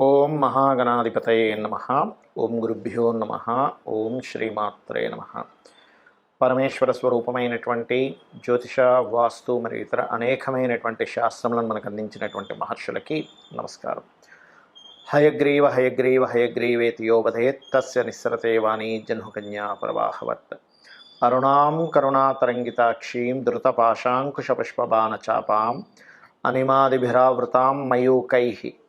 ఓం మహాగణాధిపతయే నమ. ఓం గురుభ్యో నమ. ఓం శ్రీమాత్రే నమ. పరమేశ్వర స్వరూపమైనటువంటి జ్యోతిష వాస్తు మరియు ఇతర అనేకమైనటువంటి శాస్త్రములను మనకు అందించినటువంటి మహర్షులకి నమస్కారం. హయగ్రీవ హయగ్రీవ హయగ్రీవేతి యోగధేత్ తస్య నిస్సరతే వాణి జహ్నుకన్యా ప్రవాహవత్. అరుణాం కరుణాతరంగితాక్షీం ద్రుతపాశాంకుశపుష్పబాణచాపాం. అనిమాదిభిరావృతాం మయూకై.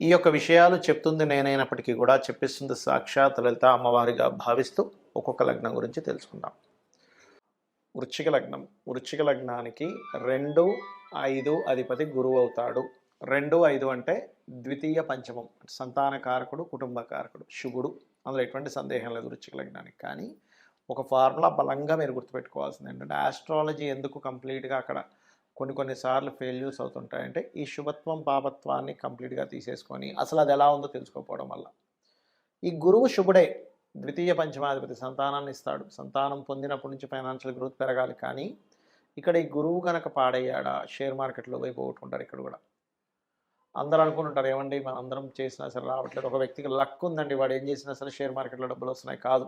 ఈ యొక్క విషయాలు చెప్తుంది నేనైనప్పటికీ కూడా చెప్పిస్తుంది సాక్షాత్ లలిత అమ్మవారిగా భావిస్తూ ఒక్కొక్క లగ్నం గురించి తెలుసుకుందాం. వృచ్చిక లగ్నం. వృచ్చిక లగ్నానికి రెండు ఐదు అధిపతి గురువు అవుతాడు. రెండు ఐదు అంటే ద్వితీయ పంచమం. సంతాన కారకుడు కుటుంబ కారకుడు శుభుడు అందులో ఎటువంటి సందేహం లేదు వృచ్చిక లగ్నానికి. కానీ ఒక ఫార్ములా బలంగా మీరు గుర్తుపెట్టుకోవాల్సింది ఏంటంటే ఆస్ట్రాలజీ ఎందుకు కంప్లీట్గా అక్కడ కొన్ని కొన్నిసార్లు ఫెయిల్యూర్స్ అవుతుంటాయంటే ఈ శుభత్వం పాపత్వాన్ని కంప్లీట్గా తీసేసుకొని అసలు అది ఎలా ఉందో తెలుసుకోకపోవడం వల్ల. ఈ గురువు శుభుడే. ద్వితీయ పంచమాధిపతి సంతానాన్ని ఇస్తాడు. సంతానం పొందినప్పటి నుంచి ఫైనాన్షియల్ గ్రోత్ పెరగాలి కానీ ఇక్కడ ఈ గురువు కనుక పాడయ్యాడా షేర్ మార్కెట్లో పోయి పోగొట్టుకుంటారు ఇక్కడ కూడా. అందరూ అనుకుంటుంటారు ఏమండి మనం అందరం చేసినా సరే రావట్లేదు. ఒక వ్యక్తికి లక్ ఉందండి వాడు ఏం చేసినా సరే షేర్ మార్కెట్లో డబ్బులు వస్తున్నాయి కాదు.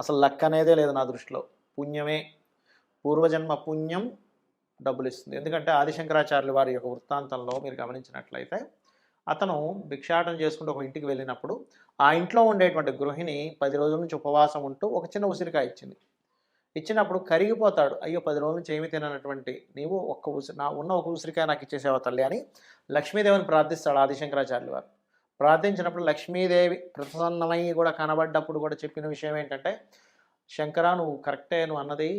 అసలు లక్ అనేదే లేదు నా దృష్టిలో. పుణ్యమే. పూర్వజన్మ పుణ్యం డబ్బులు ఇస్తుంది ఎందుకంటే ఆదిశంకరాచార్యులు వారి యొక్క వృత్తాంతంలో మీరు గమనించినట్లయితే అతను భిక్షాటన చేసుకుంటూ ఒక ఇంటికి వెళ్ళినప్పుడు ఆ ఇంట్లో ఉండేటువంటి గృహిణి పది రోజుల నుంచి ఉపవాసం ఉంటూ ఒక చిన్న ఉసిరికాయ ఇచ్చింది. ఇచ్చినప్పుడు కరిగిపోతాడు. అయ్యో పది రోజుల నుంచి ఏమి తిననటువంటి? నీవు ఒక్క ఉసిరి నా ఉన్న ఒక ఉసిరికాయ నాకు ఇచ్చేసేవా తల్లి అని లక్ష్మీదేవిని ప్రార్థిస్తాడు ఆదిశంకరాచార్యులు వారు. ప్రార్థించినప్పుడు లక్ష్మీదేవి ప్రసన్నమై కూడా కనబడ్డప్పుడు కూడా చెప్పిన విషయం ఏంటంటే శంకరా నువ్వు కరెక్టే నువ్వు అన్నది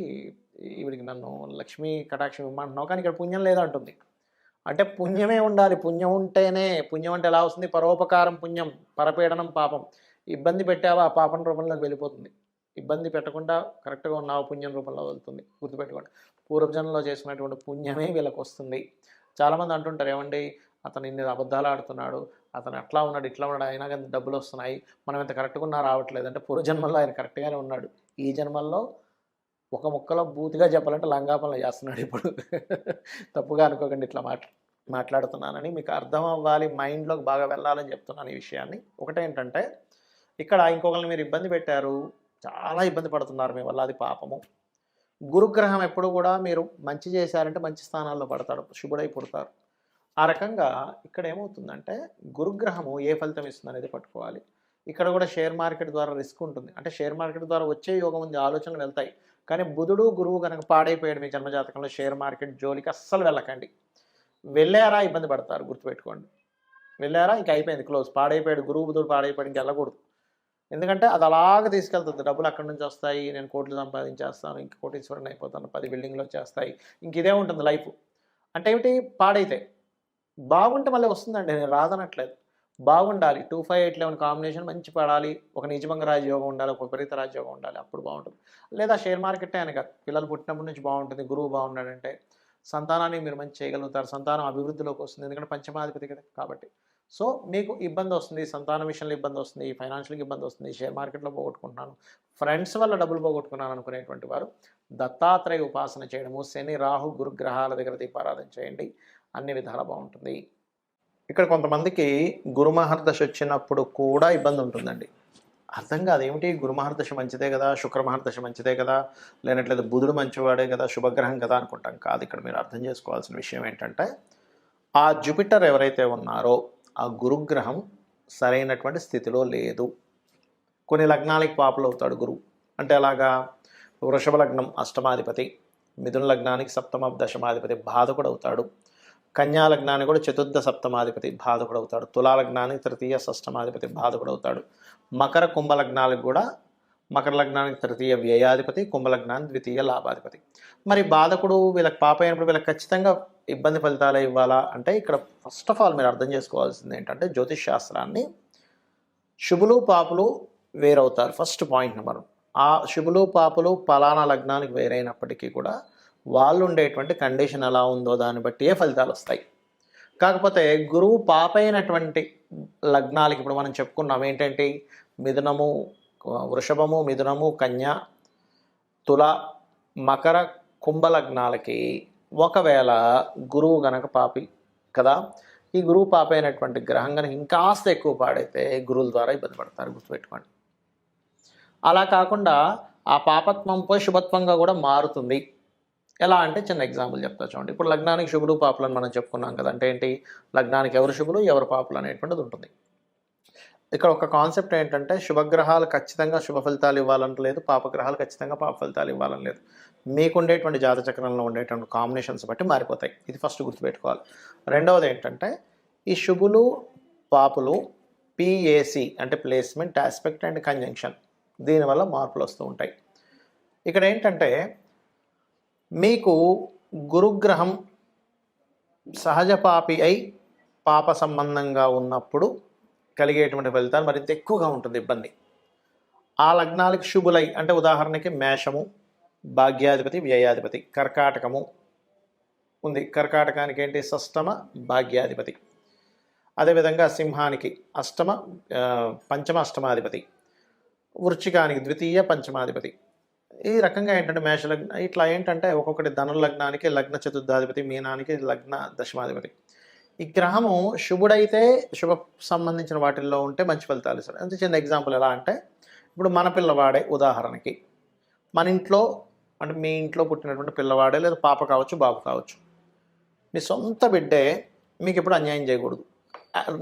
ఈవిడికి నన్ను లక్ష్మీ కటాక్షం ఇమ్మంటున్నావు కానీ ఇక్కడ పుణ్యం లేదంటుంది. అంటే పుణ్యమే ఉండాలి. పుణ్యం ఉంటేనే పుణ్యం అంటే ఎలా వస్తుంది? పరోపకారం పుణ్యం పరపీడనం పాపం. ఇబ్బంది పెట్టావా? ఆ పాపం రూపంలోకి వెళ్ళిపోతుంది. ఇబ్బంది పెట్టకుండా కరెక్ట్గా ఉన్నావు? పుణ్యం రూపంలో వెళ్తుంది. గుర్తుపెట్టుకోండి. పూర్వజన్మలో చేసినటువంటి పుణ్యమే వీళ్ళకి వస్తుంది. చాలామంది అంటుంటారు ఏమండి అతను ఇన్ని అబద్ధాలు ఆడుతున్నాడు. అతను అట్లా ఉన్నాడు? ఇట్లా ఉన్నాడు. అయినా కానీ డబ్బులు వస్తున్నాయి. మనం ఇంత కరెక్ట్గా ఉన్నా రావట్లేదు. అంటే పూర్వజన్మల్లో ఆయన కరెక్ట్గానే ఉన్నాడు. ఈ జన్మల్లో ఒక ముక్కలో బూతిగా చెప్పాలంటే లంగాపనలు చేస్తున్నాడు ఇప్పుడు. తప్పుగా అనుకోకండి ఇట్లా మాట్లా మాట్లాడుతున్నానని. మీకు అర్థం అవ్వాలి మైండ్లోకి బాగా వెళ్ళాలని చెప్తున్నాను ఈ విషయాన్ని. ఒకటేంటంటే ఇక్కడ ఇంకొకరిని మీరు ఇబ్బంది పెట్టారు. చాలా ఇబ్బంది పడుతున్నారు మీ వల్ల అది పాపము. గురుగ్రహం ఎప్పుడు కూడా మీరు మంచి చేశారంటే మంచి స్థానాల్లో పడతాడు శుభుడై పుడతారు. ఆ రకంగా ఇక్కడ ఏమవుతుందంటే గురుగ్రహము ఏ ఫలితం ఇస్తుంది అనేది పట్టుకోవాలి. ఇక్కడ కూడా షేర్ మార్కెట్ ద్వారా రిస్క్ ఉంటుంది. అంటే షేర్ మార్కెట్ ద్వారా వచ్చే యోగం ఉంది ఆలోచనలు వెళ్తాయి. కానీ బుధుడు గురువు కనుక పాడైపోయాడు మీ జన్మజాతకంలో షేర్ మార్కెట్ జోలికి అస్సలు వెళ్ళకండి. వెళ్ళారా? ఇబ్బంది పడతారు. గుర్తుపెట్టుకోండి. వెళ్ళారా? ఇంక అయిపోయింది. క్లోజ్. పాడైపోయాడు గురువు బుధుడు పాడైపోయాడు ఇంక వెళ్ళకూడదు. ఎందుకంటే అది అలాగ తీసుకెళ్తుంది. డబ్బులు అక్కడి నుంచి వస్తాయి. నేను కోట్లు సంపాదించేస్తాను. ఇంక కోటీశ్వరుని అయిపోతాను. పది బిల్డింగ్లు వచ్చేస్తాయి. ఇంక ఇదే ఉంటుంది లైఫ్. అంటే ఏమిటి? పాడైతే. బాగుంటే మళ్ళీ వస్తుందండి. నేను రాదనట్లేదు. బాగుండాలి. Two five eight eleven combination మంచి పడాలి. ఒక నిజభంగ రాజయోగం ఉండాలి ఒక విపరీత రాజయోగం ఉండాలి అప్పుడు బాగుంటుంది. లేదా షేర్ మార్కెట్ అనగా పిల్లలు పుట్టినప్పటి నుంచి బాగుంటుంది గురువు బాగున్నాడంటే సంతానాన్ని మీరు మంచి చేయగలుగుతారు. సంతానం అభివృద్ధిలోకి వస్తుంది. ఎందుకంటే పంచమాధిపతి కదా కాబట్టి. సో మీకు ఇబ్బంది వస్తుంది సంతాన విషయంలో ఇబ్బంది వస్తుంది ఫైనాన్షియల్కి ఇబ్బంది వస్తుంది షేర్ మార్కెట్లో పోగొట్టుకుంటున్నాను. ఫ్రెండ్స్ వల్ల డబ్బులు పోగొట్టుకున్నాను అనుకునేటువంటి వారు దత్తాత్రేయ ఉపాసన చేయడము శని రాహు గురుగ్రహాల దగ్గర దీపారాధన చేయండి. అన్ని విధాలా బాగుంటుంది. ఇక్కడ కొంతమందికి గురుమహర్దశ వచ్చినప్పుడు కూడా ఇబ్బంది ఉంటుందండి. అర్థం కాదు ఏమిటి? గురుమహర్దశ మంచిదే కదా శుక్రమహర్దశ మంచిదే కదా లేనట్లేదు బుధుడు మంచివాడే కదా శుభగ్రహం కదా అనుకుంటాం. కాదు ఇక్కడ మీరు అర్థం చేసుకోవాల్సిన విషయం ఏంటంటే ఆ జూపిటర్ ఎవరైతే ఉన్నారో ఆ గురుగ్రహం సరైనటువంటి స్థితిలో లేదు. కొన్ని లగ్నాలకి పాపులు అవుతాడు గురువు అంటే అలాగా వృషభ లగ్నం అష్టమాధిపతి మిథున లగ్నానికి సప్తమ దశమాధిపతి బాధకుడు అవుతాడు. కన్యాల జ్ఞాని కూడా చతుర్థ సప్తమాధిపతి బాధకుడు అవుతాడు. తులా తృతీయ షష్టమాధిపతి బాధకుడు అవుతాడు. మకర కుంభ లగ్నాలకు కూడా మకర లగ్నానికి తృతీయ వ్యయాధిపతి కుంభలగ్నానికి ద్వితీయ లాభాధిపతి. మరి బాధకుడు వీళ్ళకి పాప అయినప్పుడు వీళ్ళకి ఖచ్చితంగా ఇబ్బంది ఫలితాలు ఇవ్వాలా అంటే ఇక్కడ ఫస్ట్ ఆఫ్ ఆల్ మీరు అర్థం చేసుకోవాల్సింది ఏంటంటే జ్యోతిష్ శాస్త్రాన్ని శుభులు పాపులు వేరవుతారు. ఫస్ట్ పాయింట్ నెంబర్ ఆ శుభులు పాపులు పలానా లగ్నానికి వేరైనప్పటికీ కూడా వాళ్ళు ఉండేటువంటి కండిషన్ ఎలా ఉందో దాన్ని బట్టి ఏ ఫలితాలు వస్తాయి. కాకపోతే గురువు పాపైనటువంటి లగ్నాలకి ఇప్పుడు మనం చెప్పుకున్నాం ఏంటంటే మిథునము వృషభము మిథునము కన్య తుల మకర కుంభ లగ్నాలకి ఒకవేళ గురువు గనక పాపి కదా ఈ గురువు పాపైనటువంటి గ్రహం కనుక ఇంకాస్త ఎక్కువ పాడైతే గురువుల ద్వారా ఇబ్బంది పడతారు గుర్తుపెట్టుకోండి. అలా కాకుండా ఆ పాపత్వం పోయి శుభత్వంగా కూడా మారుతుంది. ఎలా అంటే చిన్న ఎగ్జాంపుల్ చెప్తా చూడండి. ఇప్పుడు లగ్నానికి శుభుడు పాపులు అని మనం చెప్పుకున్నాం కదా అంటే ఏంటి? లగ్నానికి ఎవరు శుభులు ఎవరు పాపులు అనేటువంటిది ఉంటుంది. ఇక్కడ ఒక కాన్సెప్ట్ ఏంటంటే శుభగ్రహాలు ఖచ్చితంగా శుభ ఫలితాలు ఇవ్వాలని లేదు పాపగ్రహాలు ఖచ్చితంగా పాప ఫలితాలు ఇవ్వాలని లేదు. మీకుండేటువంటి జాత చక్రంలో ఉండేటువంటి కాంబినేషన్స్ బట్టి మారిపోతాయి. ఇది ఫస్ట్ గుర్తుపెట్టుకోవాలి. రెండవది ఏంటంటే ఈ శుభులు పాపులు పిఏసి అంటే ప్లేస్మెంట్ ఆస్పెక్ట్ అండ్ కంజంక్షన్ దీనివల్ల మార్పులు వస్తూ ఉంటాయి. ఇక్కడ ఏంటంటే మీకు గురుగ్రహం సహజ పాపి అయి పాప సంబంధంగా ఉన్నప్పుడు కలిగేటువంటి ఫలితాలు మరింత ఎక్కువగా ఉంటుంది ఇబ్బంది. ఆ లగ్నాలకు శుభులై అంటే ఉదాహరణకి మేషము భాగ్యాధిపతి వ్యయాధిపతి కర్కాటకము ఉంది. కర్కాటకానికి ఏంటి? షష్టమ భాగ్యాధిపతి. అదేవిధంగా సింహానికి అష్టమ పంచమ అష్టమాధిపతి వృచ్చికానికి ద్వితీయ పంచమాధిపతి. ఈ రకంగా ఏంటంటే మేష లగ్న ఇట్లా ఏంటంటే ఒక్కొక్కటి ధను లగ్నానికి లగ్న చతుర్థాధిపతి మీనానికి లగ్న దశమాధిపతి. ఈ గ్రహము శుభుడైతే శుభ సంబంధించిన వాటిల్లో ఉంటే మంచి ఫలితాలు ఇస్తాడు. అంత చిన్న ఎగ్జాంపుల్ ఎలా అంటే ఇప్పుడు మన పిల్లవాడే ఉదాహరణకి మన ఇంట్లో అంటే మీ ఇంట్లో పుట్టినటువంటి పిల్లవాడే లేదా పాప కావచ్చు బాబు కావచ్చు మీ సొంత బిడ్డే మీకు ఎప్పుడు అన్యాయం చేయకూడదు.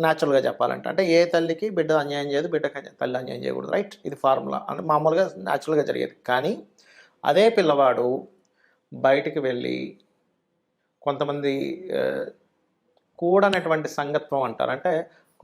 న్యాచురల్గా చెప్పాలంటే అంటే ఏ తల్లికి బిడ్డ అన్యాయం చేయదు బిడ్డకి తల్లి అన్యాయం చేయకూడదు రైట్ ఇది ఫార్ములా అంటే మామూలుగా న్యాచురల్గా జరిగేది. కానీ అదే పిల్లవాడు బయటికి వెళ్ళి కొంతమంది కూడనటువంటి సంగత్వం అంటారు. అంటే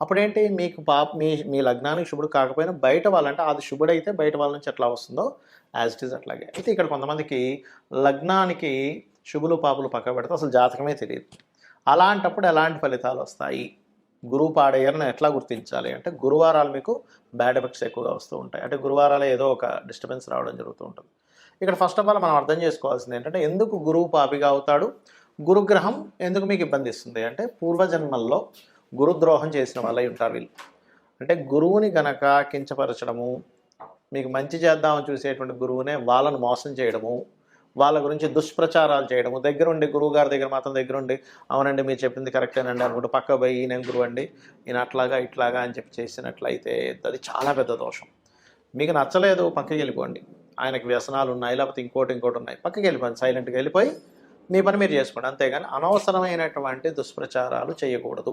అప్పుడేంటి? మీకు పాప మీ మీ లగ్నానికి శుభుడు కాకపోయినా బయట వాళ్ళంటే అది శుభుడైతే బయట వాళ్ళ నుంచి ఎట్లా వస్తుందో యాజ్ ఇట్ ఈజ్ అట్లాగే. అయితే ఇక్కడ కొంతమందికి లగ్నానికి శుభులు పాపులు పక్క పెడితే అసలు జాతకమే తెలియదు. అలాంటప్పుడు ఎలాంటి ఫలితాలు వస్తాయి? గురువు పాడయ్యారని ఎట్లా గుర్తించాలి? అంటే గురువారాలు మీకు బ్యాడ్ ఎఫెక్ట్స్ ఎక్కువగా వస్తూ ఉంటాయి. అంటే గురువారాలు ఏదో ఒక డిస్టర్బెన్స్ రావడం జరుగుతూ ఉంటుంది. ఇక్కడ ఫస్ట్ ఆఫ్ ఆల్ మనం అర్థం చేసుకోవాల్సింది ఏంటంటే ఎందుకు గురువు పాపిగా అవుతాడు? గురుగ్రహం ఎందుకు మీకు ఇబ్బంది ఇస్తుంది? అంటే పూర్వజన్మల్లో గురుద్రోహం చేసిన వాళ్ళై ఉంటారు వీళ్ళు. అంటే గురువుని గనక కించపరచడము మీకు మంచి చేద్దామని చూసేటువంటి గురువునే వాళ్ళను మోసం చేయడము వాళ్ళ గురించి దుష్ప్రచారాలు చేయడము దగ్గరుండి గురువు గారి దగ్గర మాత్రం దగ్గరుండి అవునండి మీరు చెప్పింది కరెక్టేనండి అనుకుంటూ పక్క పోయి నేను గురువు అండి నేను అట్లాగా ఇట్లాగా అని చెప్పి చేసినట్లయితే అది చాలా పెద్ద దోషం. మీకు నచ్చలేదు పక్కకి వెళ్ళిపోండి. ఆయనకి వ్యసనాలు ఉన్నాయి లేకపోతే ఇంకోటి ఇంకోటి ఉన్నాయి పక్కకి వెళ్ళిపోండి సైలెంట్గా వెళ్ళిపోయి మీ పని మీరు చేసుకోండి. అంతేగాని అనవసరమైనటువంటి దుష్ప్రచారాలు చేయకూడదు.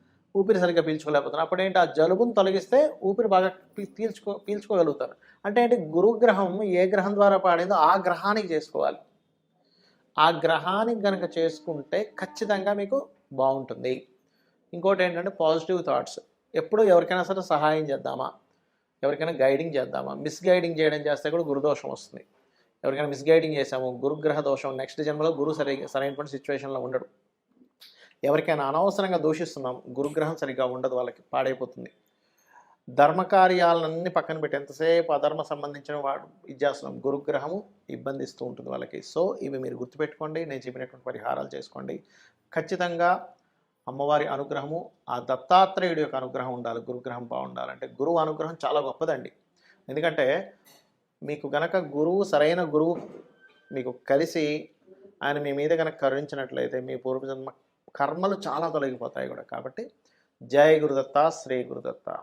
ఊపిరి సరిగ్గా పీల్చుకోలేకపోతున్నారు. అప్పుడు ఏంటి ఆ జలుబును తొలగిస్తే ఊపిరి బాగా పీల్చుకో పీల్చుకోగలుగుతారు. అంటే ఏంటి? గురుగ్రహం ఏ గ్రహం ద్వారా పాడిందో ఆ గ్రహానికి చేసుకోవాలి. ఆ గ్రహానికి కనుక చేసుకుంటే ఖచ్చితంగా మీకు బాగుంటుంది. ఇంకోటి ఏంటంటే పాజిటివ్ థాట్స్. ఎప్పుడు ఎవరికైనా సరే సహాయం చేద్దామా? ఎవరికైనా గైడింగ్ చేద్దామా? మిస్గైడింగ్ చేయడం చేస్తే కూడా గురుదోషం వస్తుంది. ఎవరికైనా మిస్గైడింగ్ చేసాము గురుగ్రహ దోషం నెక్స్ట్ జన్మలో గురువు సరి సరైనటువంటి సిచ్యువేషన్లో ఉండడు. ఎవరికైనా అనవసరంగా దూషిస్తున్నాం గురుగ్రహం సరిగ్గా ఉండదు వాళ్ళకి పాడైపోతుంది. ధర్మకార్యాలన్నీ పక్కన పెట్టి ఎంతసేపు అధర్మ సంబంధించిన వాడు ఇచ్చేస్తున్నాం గురుగ్రహము ఇబ్బందిస్తూ ఉంటుంది వాళ్ళకి. సో ఇవి మీరు గుర్తుపెట్టుకోండి నేను చెప్పినటువంటి పరిహారాలు చేసుకోండి. ఖచ్చితంగా అమ్మవారి అనుగ్రహము ఆ దత్తాత్రేయుడి యొక్క అనుగ్రహం ఉండాలి గురుగ్రహం బాగుండాలంటే గురువు అనుగ్రహం చాలా గొప్పదండి. ఎందుకంటే మీకు గనక గురువు సరైన గురువు మీకు కలిసి ఆయన మీ మీద కనుక కరుణించినట్లయితే మీ పూర్వజన్మ కర్మలు చాలా తొలగిపోతాయి కూడా. కాబట్టి జయ గురుదత్త శ్రీ గురుదత్త.